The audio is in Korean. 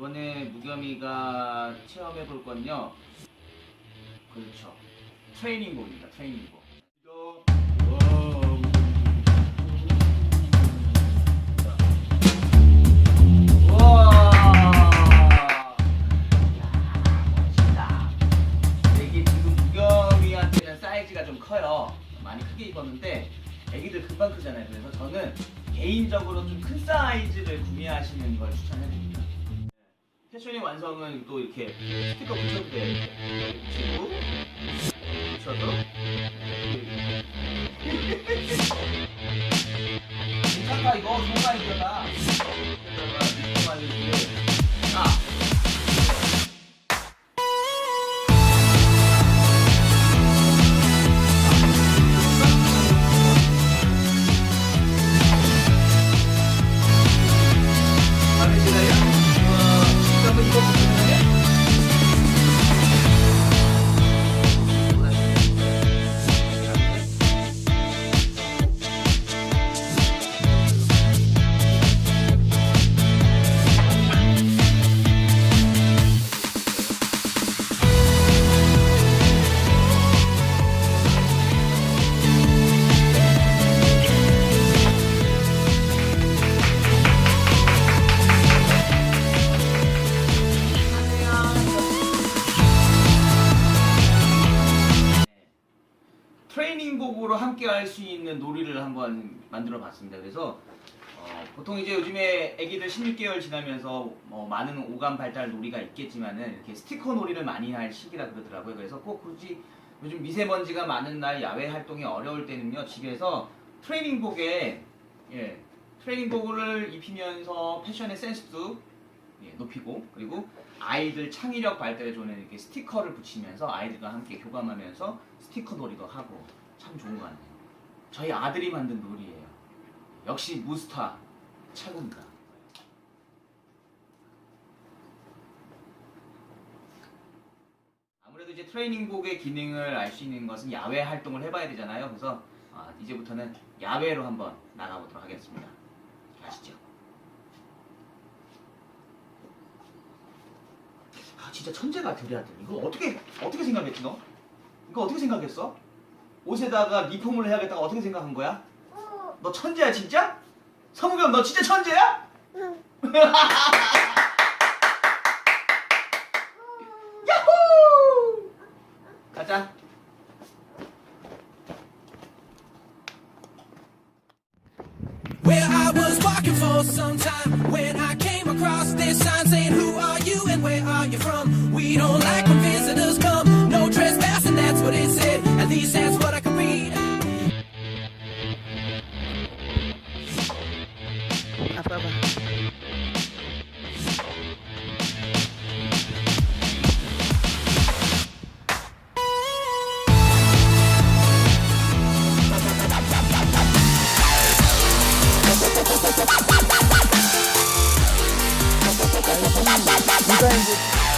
이번에 무겸이가 체험해 볼 건요. 그렇죠. 트레이닝복입니다. 트레이닝복. 사이즈가 좀 커요. 많이 크게 입었는데 애기들 금방 크잖아요. 그래서 저는 개인적으로 좀 큰 사이즈를 구매하시는 걸 추천해드립니다. 패션의 완성은 또 이렇게 스티커 붙여도. 이렇게 붙이고 붙여도 트레이닝복으로 함께 할 수 있는 놀이를 한번 만들어 봤습니다. 그래서 어, 보통 이제 요즘에 아기들 16개월 지나면서 뭐 많은 오감 발달 놀이가 있겠지만은 이렇게 스티커 놀이를 많이 할 시기라 그러더라고요. 그래서 꼭 굳이 요즘 미세먼지가 많은 날 야외 활동이 어려울 때는요 집에서 트레이닝복에 예, 트레이닝복을 입히면서 패션의 센스도 예, 높이고 그리고 아이들 창의력 발달에 좋은 이렇게 스티커를 붙이면서 아이들과 함께 교감하면서 스티커 놀이도 하고 참 좋은 것 같네요. 저희 아들이 만든 놀이예요. 역시 무스타 최고입니다. 아무래도 이제 트레이닝복의 기능을 알 수 있는 것은 야외 활동을 해봐야 되잖아요. 그래서 아, 이제부터는 야외로 한번 나가보도록 하겠습니다. 아시죠? 아 진짜 천재 같아 우리 아들. 이거 어떻게 어떻게 생각했지 너? 이거 어떻게 생각했어? 옷에다가 리폼을 해야겠다가 어떻게 생각한 거야? 너 천재야 진짜? 성우겸 너 진짜 천재야? 야호! 가자. Well, I was walking for some time when I came across this sign saying, Who are you and where are you from? We don't like 누가 이제